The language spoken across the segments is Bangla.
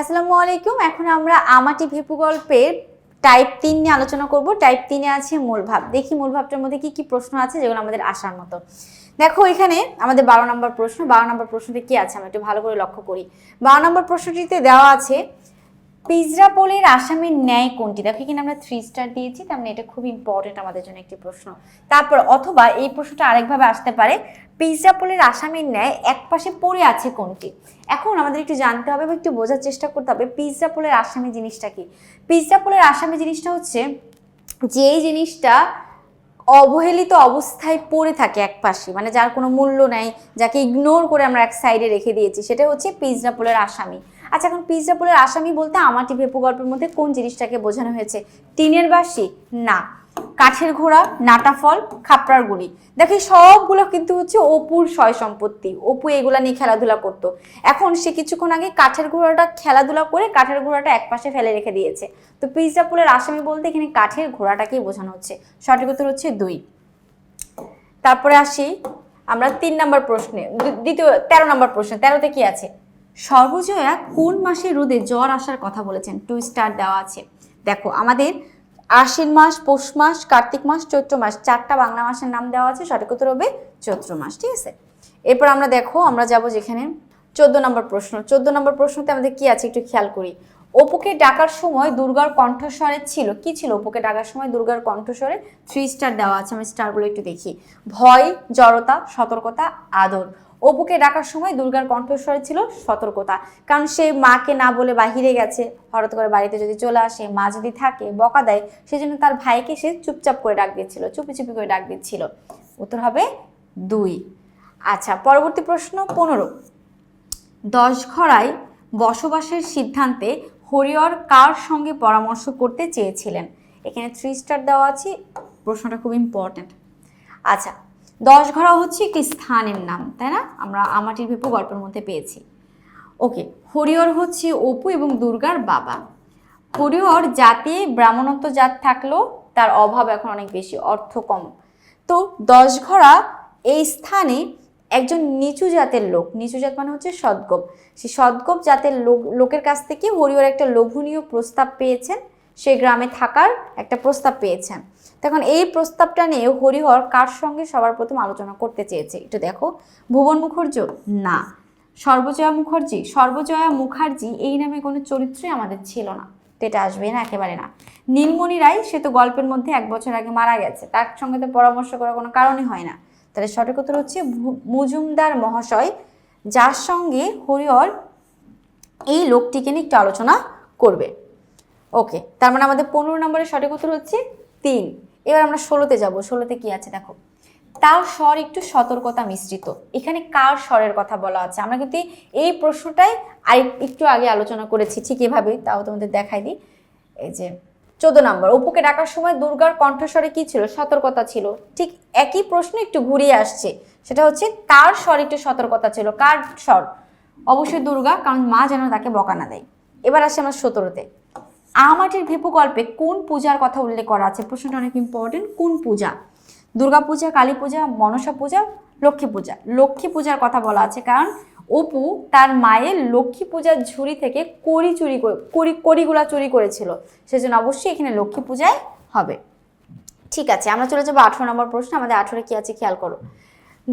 আসসালামু আলাইকুম। এখন আমরা আমাটি ভেপু গল্পের টাইপ তিন নিয়ে আলোচনা করব। টাইপ তিনে আছে মূলভাব দেখি মূলভাবটার মধ্যে কি কি প্রশ্ন আছে যেগুলো আমাদের আসার মতো। দেখো এখানে আমাদের বারো নম্বর প্রশ্ন। বারো নম্বর প্রশ্নটি কি আছে? আমরা একটু ভালো করে লক্ষ্য করি। বারো নম্বর প্রশ্নটিতে দেওয়া আছে পিজরা পোলের আসামির ন্যায় কোনটি? দেখো, এখানে আমরা থ্রি স্টার দিয়েছি, তার মানে এটা খুব ইম্পর্টেন্ট আমাদের জন্য একটি প্রশ্ন। তারপর, অথবা এই প্রশ্নটা আরেকভাবে আসতে পারে। পিজরা পোলের আসামির ন্যায় এক পাশে পড়ে আছে কোনটি? এখন আমাদের একটু জানতে হবে বা একটু বোঝার চেষ্টা করতে হবে, পিজরা পোলের আসামি জিনিসটা কি? পিজরা পোলের আসামি জিনিসটা হচ্ছে, যেই জিনিসটা অবহেলিত অবস্থায় পড়ে থাকে এক পাশে মানে যার কোনো মূল্য নাই, যাকে ইগনোর করে আমরা এক সাইডে রেখে দিয়েছি, সেটা হচ্ছে পিজরা পোলের আসামি। আচ্ছা এখন পিজরা পোলের আসামি বলতে আমাটি ভেপু গল্পের মধ্যে কোন জিনিসটাকে বোঝানো হয়েছে? টিনের বাসি না। কাঠের ঘোড়া? নাটা ফল? খাপড়ার গুড়ি দেখো সবগুলো কিন্তু হচ্ছে অপুর সয় সম্পত্তি। অপু এগুলা নিয়ে খেলাধুলা করতো। এখন সে কিছুক্ষণ আগে কাঠের ঘোড়াটা খেলাধুলা করে কাঠের ঘোড়াটা একপাশে ফেলে রেখে দিয়েছে। তো পিজরা পোলের আসামি বলতে এখানে কাঠের ঘোড়াটাকেই বোঝানো হচ্ছে। সঠিক উত্তর হচ্ছে দুই। তারপরে আসি আমরা তিন নম্বর প্রশ্নে, দ্বিতীয়, তেরো নম্বর প্রশ্নে। তেরোতে কি আছে? সর্বজয়া কোন মাসে রোদে জ্বর আসার কথা বলেছেন? টু স্টার দেওয়া আছে। দেখো, আমাদের আশ্বিন মাস, পৌষ মাস, কার্তিক মাস, চৈত্র মাস, চারটা বাংলা মাসের নাম দেওয়া আছে, সঠিক উত্তর হবে চৈত্র মাস, ঠিক আছে? এরপর আমরা দেখো, আমরা যাব যেখানে চোদ্দ নম্বর প্রশ্ন। চোদ্দ নম্বর প্রশ্নতে আমাদের কি আছে একটু খেয়াল করি। অপুকে ডাকার সময় দুর্গার কণ্ঠস্বরে ছিল। কি ছিল অপুকে ডাকার সময়? দুর্গার কণ্ঠস্বরে থ্রি স্টার দেওয়া আছে। আমি স্টারগুলো একটু দেখি। ভয়, জড়তা, সতর্কতা, আদর। অপুকে ডাকার সময় দুর্গার কণ্ঠস্বরে ছিল সতর্কতা। কারণ সে মাকে না বলে বাহিরে গেছে। হঠাৎ করে বাড়িতে যদি চলে আসে, মা যদি থাকে, বকা দেয়, সেজন্য তার ভাইকে সে চুপচাপ করে ডাক দিচ্ছিল, চুপি চুপি করে ডাক দিচ্ছিল। উত্তর হবে দুই। আচ্ছা পরবর্তী প্রশ্ন পনেরো। দশঘরায় বসবাসের সিদ্ধান্তে হরিহর কার সঙ্গে পরামর্শ করতে চেয়েছিলেন? এখানে থ্রি স্টার দেওয়া আছে, প্রশ্নটা খুব ইম্পর্ট্যান্ট আচ্ছা দশঘরা হচ্ছে একটি স্থানের নাম, তাই না? আমরা আমাটির ভেপু গল্পের মধ্যে পেয়েছি। ওকে হরিহর হচ্ছে অপু এবং দুর্গার বাবা। হরিহর জাতি ব্রাহ্মণত্ব জাত থাকলেও তার অভাব এখন অনেক বেশি, অর্থ কম। তো দশঘরা এই স্থানে একজন নিচু জাতের লোক, নিচু জাত মানে হচ্ছে সদ্গোপ। সেই সদ্গোপ জাতের লোক, লোকের কাছ থেকে হরিহর একটা লোভনীয় প্রস্তাব পেয়েছেন। সে গ্রামে থাকার একটা প্রস্তাব পেয়েছেন। তখন এই প্রস্তাবটা নিয়ে হরিহর কার সঙ্গে সবার প্রথম আলোচনা করতে চেয়েছে? একটু দেখো। ভুবন মুখর্জ? না। সর্বজয়া মুখার্জি? সর্বজয়া মুখার্জি এই নামে কোনো চরিত্রই আমাদের ছিল না। তো এটা আসবে না? একেবারে না। নীলমণি রায়, সে তো গল্পের মধ্যে এক বছর আগে মারা গেছে। তার সঙ্গে তো পরামর্শ করার কোনো কারণই হয় না। তাহলে সঠিক উত্তর হচ্ছে মজুমদার মহাশয়, যার সঙ্গে হরিহর এই লোকটিকে নিয়ে একটু আলোচনা করবে। ওকে, তার মানে আমাদের পনেরো নম্বরের সঠিক উত্তর হচ্ছে তিন। এবার আমরা ষোলোতে যাব, ষোলোতে কি আছে দেখো। তার স্বর একটু সতর্কতা মিশ্রিত। এখানে কার স্বরের কথা বলা আছে? আমরা কিন্তু এই প্রশ্নটাই আর একটু আগে আলোচনা করেছি, ঠিক এভাবে তাও তোমাদের দেখাই দিই। এই যে, চোদ্দ নম্বর, অপুকে ডাকার সময় দুর্গার কণ্ঠস্বরে কি ছিল? সতর্কতা ছিল। ঠিক একই প্রশ্ন একটু ঘুরিয়ে আসছে। সেটা হচ্ছে তার স্বর একটু সতর্কতা ছিল? কার স্বর? অবশ্যই দুর্গা, কারণ মা যেন তাকে বকা না দেয়। এবার আসে আমরা সতেরোতে। আমাটির ভেপু গল্পে কোন পূজার কথা উল্লেখ করা আছে? প্রশ্নটা অনেক ইম্পর্টেন্ট কোন পূজা? দুর্গা পূজা, কালী পূজা, মনসা পূজা, লক্ষ্মী পূজা। লক্ষ্মী পূজার কথা বলা আছে কারণ অপু তার মায়ের লক্ষ্মী পূজার ঝুড়ি থেকে কড়ি চুরি কড়ি, কড়িগুলা চুরি করেছিল। সেজন্য অবশ্যই এখানে লক্ষ্মী পূজায় হবে। ঠিক আছে, আমরা চলে যাব আঠেরো নম্বর প্রশ্ন। আমাদের আঠেরো কি আছে? খেয়াল করো।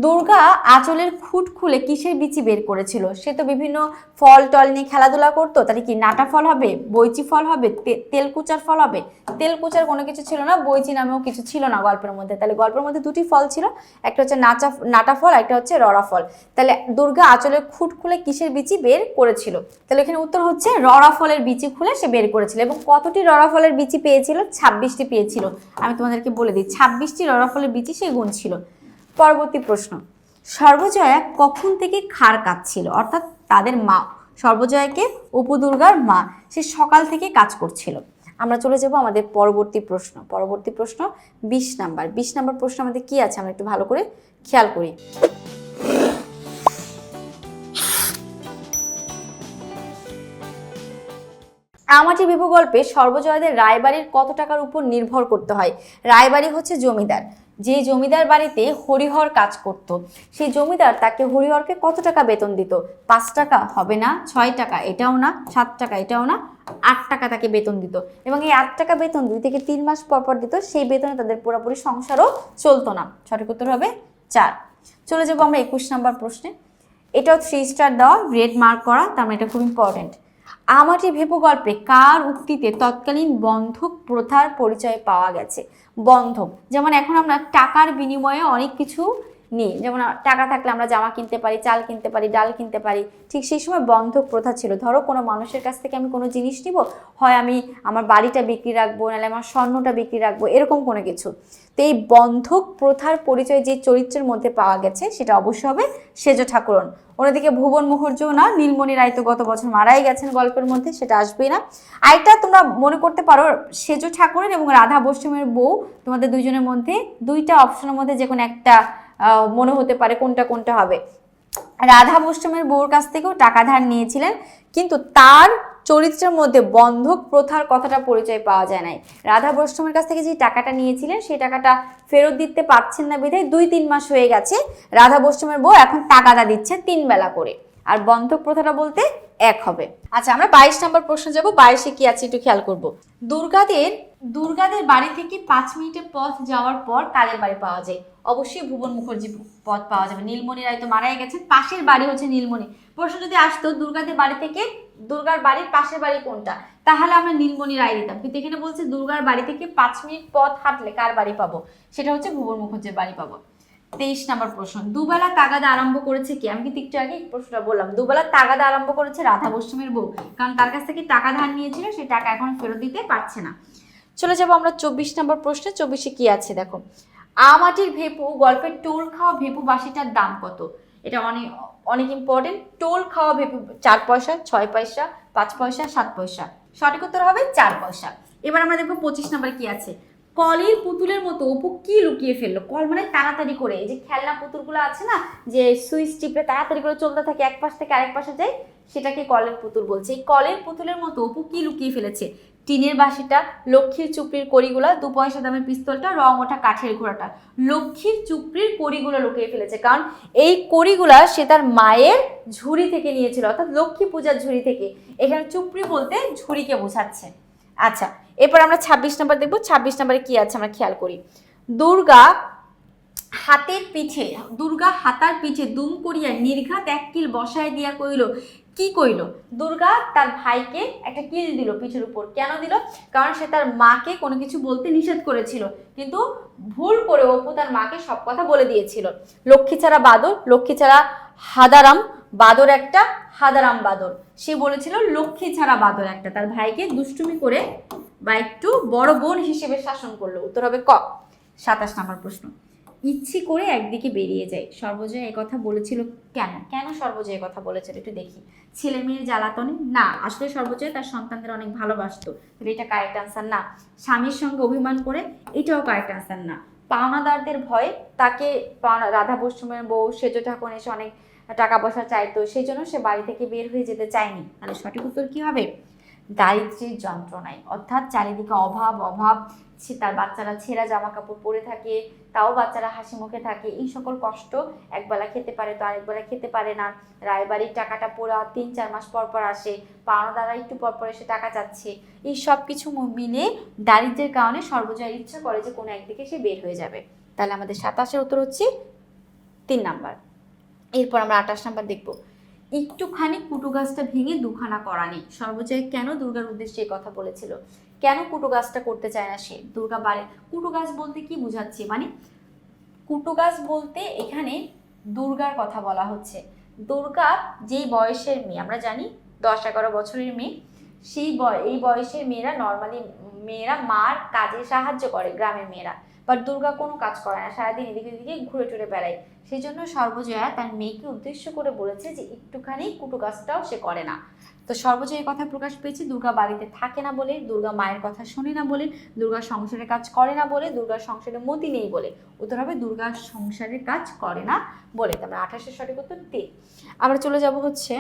দুর্গা আঁচলের খুঁট খুলে কিসের বিচি বের করেছিল? সে তো বিভিন্ন ফল টল নিয়ে খেলাধুলা করতো। তাহলে কি নাটা ফল হবে? বইচি ফল হবে? তেলকুচার ফল হবে? তেলকুচার কোনো কিছু ছিল না? বইচি নামেও কিছু ছিল না গল্পের মধ্যে। তাহলে গল্পের মধ্যে দুটি ফল ছিল। একটা হচ্ছে নাচা, নাটা ফল, একটা হচ্ছে রড়া ফল। তাহলে দুর্গা আঁচলের খুঁট খুলে কিসের বিচি বের করেছিল? তাহলে এখানে উত্তর হচ্ছে রড়া ফলের বিচি খুলে সে বের করেছিল। এবং কতটি রড়া ফলের বিচি পেয়েছিল? ছাব্বিশটি পেয়েছিল। আমি তোমাদেরকে বলে দিই, ছাব্বিশটি রড়া ফলের বিচি সে গুণ ছিল পরবর্তী প্রশ্ন। সর্বজয়া কখন থেকে খার কাঁদছিল? অর্থাৎ তাদের মা, সর্বজয়াকে উপদুর্গার মা, সে সকাল থেকে কাজ করছিল। আমরা চলে যাব আমাদের পরবর্তী প্রশ্ন। পরবর্তী প্রশ্ন বিশ নাম্বার। বিশ নাম্বার প্রশ্ন আমাদের কি আছে? আমরা একটু ভালো করে খেয়াল করি। আমাটি বিভু গল্পে সর্বজয়দের রায়বাড়ির কত টাকার উপর নির্ভর করতে হয়? রায়বাড়ি হচ্ছে জমিদার। যে জমিদার বাড়িতে হরিহর কাজ করত, সেই জমিদার তাকে হরিহরকে কত টাকা বেতন দিত? পাঁচ টাকা হবে না, ছয় টাকা, এটাও না, সাত টাকা, এটাও না, আট টাকা তাকে বেতন দিত। এবং এই আট টাকা বেতন দুই থেকে তিন মাস পর পর দিত, সেই বেতনে তাদের পুরোপুরি সংসারও চলতো না। সঠিক উত্তর হবে চার। চলে যাব আমরা একুশ নাম্বার প্রশ্নে। এটাও থ্রি স্টার দেওয়া রেড মার্ক করা, তার মানে এটা খুব ইম্পর্টেন্ট আমাটি ভেপু গল্পে কার উক্তিতে তৎকালীন বন্ধক প্রথার পরিচয় পাওয়া গেছে? বন্ধক। যেমন এখন আমরা টাকার বিনিময়ে অনেক কিছু নিই। যেমন টাকা থাকলে আমরা জামা কিনতে পারি, চাল কিনতে পারি, ডাল কিনতে পারি, ঠিক সেই সময় বন্ধক প্রথা ছিল। ধরো কোনো মানুষের কাছ থেকে আমি কোনো জিনিস নিব, হয় আমি আমার বাড়িটা বিক্রি রাখব, নাহলে আমার স্বর্ণটা বিক্রি রাখব, এরকম কোনো কিছু। তো এই বন্ধক প্রথার পরিচয় যে চরিত্রের মধ্যে পাওয়া গেছে, সেটা অবশ্যই হবে সেজ ঠাকুরন। অন্যদিকে ভুবন মুখর্জিও না, নীলমণি রায় তো গত বছর মারাই গেছেন গল্পের মধ্যে, সেটা আসবেই না। আরেকটা তোমরা মনে করতে পারো, সেজ ঠাকুরের এবং রাধা বৈষ্ণবের বউ, তোমাদের দুইজনের মধ্যে দুইটা অপশনের মধ্যে যে কোনো একটা মনে হতে পারে কোনটা কোনটা হবে। রাধা বৈষ্ণবের বউর কাছ থেকেও টাকা ধার নিয়েছিলেন, কিন্তু তার চরিত্রের মধ্যে বন্ধক প্রথার কথাটা পরিচয় পাওয়া যায় নাই। রাধা বৈষ্ণবের কাছ থেকে যে টাকাটা নিয়েছিলেন, সেই টাকাটা ফেরত দিতে পারছেন না বিধায় দুই তিন মাস হয়ে গেছে রাধা বৈষ্ণবের বউ এখন টাকাটা দিচ্ছে তিন বেলা করে। আর বন্ধক প্রথাটা বলতে এক হবে। আচ্ছা আমরা বাইশ নম্বর প্রশ্ন যাব, বাইশে কি আছে একটু খেয়াল করব। দুর্গাদের দুর্গাদের বাড়ি থেকে পাঁচ মিনিটের পথ যাওয়ার পর কালের বাড়ি পাওয়া যায়? অবশ্যই ভুবন মুখার্জি পথ পাওয়া যাবে। নীলমণি রায় তো মারাই গেছেন। পাশের বাড়ি হচ্ছে নীলমণি। প্রশ্ন যদি আসতো, দুর্গাদের বাড়ি থেকে, দুর্গার বাড়ির পাশের বাড়ি কোনটা? তাহলে আমরা নীলমণি রায় দিতাম। কিন্তু এখানে বলছে দুর্গার বাড়ি থেকে পাঁচ মিনিট পথ হাঁটলে কার বাড়ি পাবো? সেটা হচ্ছে ভুবন মুখার্জির বাড়ি পাবো। তেইশ নম্বর প্রশ্ন, দুবেলা তাগাদা আরম্ভ করেছে কি? আমি কিন্তু একটু আগে প্রশ্নটা বললাম। দুবেলা তাগাদা আরম্ভ করেছে রাধা বৈষ্ণবের বউ। কারণ তার কাছ থেকে টাকা ধার নিয়েছিল সেই টাকা এখন ফেরত দিতে পারছে না। চলে যাব আমরা চব্বিশ নম্বর প্রশ্নে। চব্বিশে কি আছে? দেখো আমাটির ভেপু গল্পের টোল খাওয়া ভেপু বাসিটার দাম কত? এটা অনেক অনেক ইম্পর্টেন্ট টোল খাওয়া ভেপু চার পয়সা, ছয় পয়সা, পাঁচ পয়সা, সাত পয়সা। সঠিক উত্তর হবে চার পয়সা। এবার আমরা দেখব পঁচিশ নম্বর কি আছে। কলের পুতুলের মতো অপু কি লুকিয়ে ফেলল? কল মানে তাড়াতাড়ি করে। এই যে খেলনা পুতুলগুলো আছে না, যে সুইচ টিপে তাড়াতাড়ি করে চলতে থাকে, এক পাশ থেকে আরেক পাশে যায়, সেটাকে কলের পুতুল বলছে। এই কলের পুতুলের মতো অপু কি লুকিয়ে ফেলেছে? টিনের বাসিটা লক্ষ্মীর চুপড়ির কড়িগুলা, দু পয়সা দামের পিস্তলটা, রং ওঠা কাঠের ঘোড়াটা। লক্ষ্মীর চুপড়ির কড়িগুলো লুকিয়ে ফেলেছে, কারণ এই কড়িগুলা সে তার মায়ের ঝুড়ি থেকে নিয়েছিল, অর্থাৎ লক্ষ্মী পূজার ঝুড়ি থেকে। এখানে চুপড়ি বলতে ঝুড়িকে বোঝাচ্ছে। আচ্ছা এরপর আমরা ছাব্বিশ নাম্বার দেখব, ছাব্বিশ নাম্বারে কি আছে আমরা খেয়াল করি। দুর্গা হাতের পিঠে, দুর্গা হাতার পিঠে দুম করিয়া নির্ঘাত এক কিল বসায় দিয়া কইল কি কইল? দুর্গা তার ভাইকে একটা কিল দিল পিঠের উপর। কেন দিল? কারণ সে তার মাকে কোনো কিছু বলতে নিষেধ করেছিল। কিন্তু ভুল করে অপু তার মাকে সব কথা বলে দিয়েছিল। লক্ষ্মী ছাড়া বাদর, লক্ষ্মী ছাড়া হাদারাম, বাদর একটা, হাদারাম বাদর। সে বলেছিল, লক্ষ্মী ছাড়া বাদর একটা। তার ভাইকে দুষ্টুমি করে বা একটু বড় বোন হিসেবে শাসন করল। উত্তর হবে ক? সাতাশ নম্বর প্রশ্ন। ইচ্ছে করে একদিকে বেরিয়ে যায়। সর্বজয় কথা বলেছিল কেন? কেন সর্বজয় কথা বলেছিল? একটু দেখি। ছেলে মেয়ের জ্বালাতনে? না, আসলে সর্বজয় তার সন্তানদের অনেক ভালোবাসতো। তাহলে এটা কারেক্ট আনসার না। স্বামীর সঙ্গে অভিমান করে এটাও কারেক্ট আনসার না। পাওনাদারদের ভয়ে তাকে পাওনা- রাধা বৈষ্ণবের বউ সেজ ঠাকুর এসে অনেক টাকা পয়সা চাইতো। সেই জন্য সে বাড়ি থেকে বের হয়ে যেতে চায়নি। তাহলে সঠিক উত্তর কী হবে? দারিদ্র্যের যন্ত্রণায়। অর্থাৎ চারিদিকে অভাব অভাব তার বাচ্চারা ছেঁড়া জামা কাপড় পরে থাকে, তাও বাচ্চারা হাসি মুখে থাকে। এই সকল কষ্ট একবেলা খেতে পারে তো আরেকবেলা খেতে পারে না। রায়বাড়ির টাকাটা পুরো তিন, চার মাস পর পর আসে, পাওনাদাররা একটু পর পর এসে টাকা চাচ্ছে। এই সব কিছু মিলে দারিদ্র্যের কারণে সর্বজয় ইচ্ছা করে যে কোনো একদিকে সে বের হয়ে যাবে। তাহলে আমাদের সাতাশের উত্তর হচ্ছে তিন নাম্বার। এরপর আমরা আঠাশ নাম্বার দেখব। একটুখানি কুটু গাছটা ভেঙে দুখানা করা নেই। সর্বজয় কেন দুর্গার উদ্দেশ্যে এই কথা বলেছিল? কেন কুটু গাছটা করতে চায় না সে? দুর্গা বাড়ি কুটু গাছ বলতে কি বোঝাচ্ছে? মানে কুটু গাছ বলতে এখানে দুর্গার কথা বলা হচ্ছে। দুর্গা যেই বয়সের মেয়ে, আমরা জানি দশ এগারো বছরের মেয়ে, সেই বয়, এই বয়সের মেয়েরা নর্মালি মেয়েরা মার কাজে সাহায্য করে, গ্রামের মেয়েরা। বাট দুর্গা কোনো কাজ করে না, সারাদিন এদিকে এদিকে ঘুরে টুরে বেড়ায়। সেই জন্য সর্বজয়া তার মেয়েকে উদ্দেশ্য করে বলেছে যে একটুখানি কুটু কাজটাও সে করে না। তো সর্বজয়া কথা প্রকাশ পেয়েছে, দুর্গা বাড়িতে থাকে না বলে, দুর্গা মায়ের কথা শোনে না বলে, দুর্গা সংসারের কাজ করে না বলে দুর্গার সংসারে মতি নেই বলে। উত্তর হবে, দুর্গা সংসারের কাজ করে না বলে। তারপরে আঠাশের সঠিক উত্তর তিন আমরা চলে যাব হচ্ছে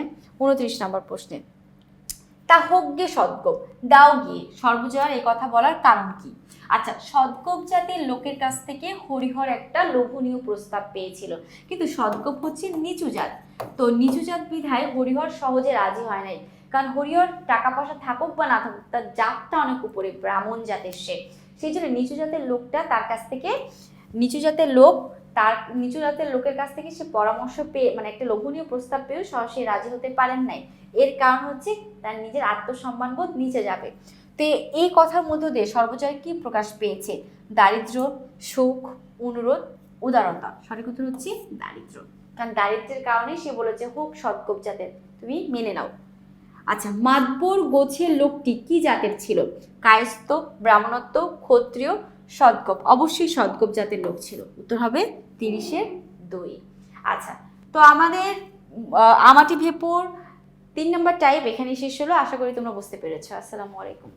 উনত্রিশ নম্বর প্রশ্নে। তা হোক গে সদ্গোপ, দাও গিয়ে, সর্বজয়ার এই কথা বলার কারণ কি? আচ্ছা সদ্গোপ জাতের লোকের কাছ থেকে হরিহর একটা লোভনীয় প্রস্তাব পেয়েছিল। কিন্তু সদ্গোপ হচ্ছে নিচু জাত। তো নিচু জাত বিধায় হরিহর সহজে রাজি হয় নাই। কারণ হরিহর টাকা পয়সা থাকুক বা না থাকুক, তার জাতটা অনেক উপরে, ব্রাহ্মণ জাতের সে। সেই জন্য নিচু জাতের লোকটা তার কাছ থেকে, নিচু জাতের লোক তার নিচু জাতের লোকের কাছ থেকে সে পরামর্শ পেয়ে মানে একটা লোভনীয় প্রস্তাব পেয়েও সরাসরি রাজি হতে পারেন নাই। এর কারণ হচ্ছে তার নিজের আত্মসম্মানবোধ নিচে যাবে। তো এই কথার মধ্য দিয়ে সর্বজয় কি প্রকাশ পেয়েছে? দারিদ্র সুখ, অনুরোধ, উদারতা। সঠিক উত্তর হচ্ছে দারিদ্র কারণ দারিদ্রের কারণে সে বলেছে, হোক, সৎকোপ জাতের। তুমি মেনে নাও। আচ্ছা মাতবর গোছের লোকটি কি জাতের ছিল? কায়স্থ, ব্রাহ্মণত্ব, ক্ষত্রিয় সদ্গোপ, অবশ্যই সদগোপ জাতের লোক ছিল। উত্তর হবে তিরিশে দুই। আচ্ছা তো আমাদের আমাটি ভেপুর তিন নম্বর টাইপ এখানে শেষ হলো। আশা করি তোমরা বুঝতে পেরেছ। আসসালামু আলাইকুম।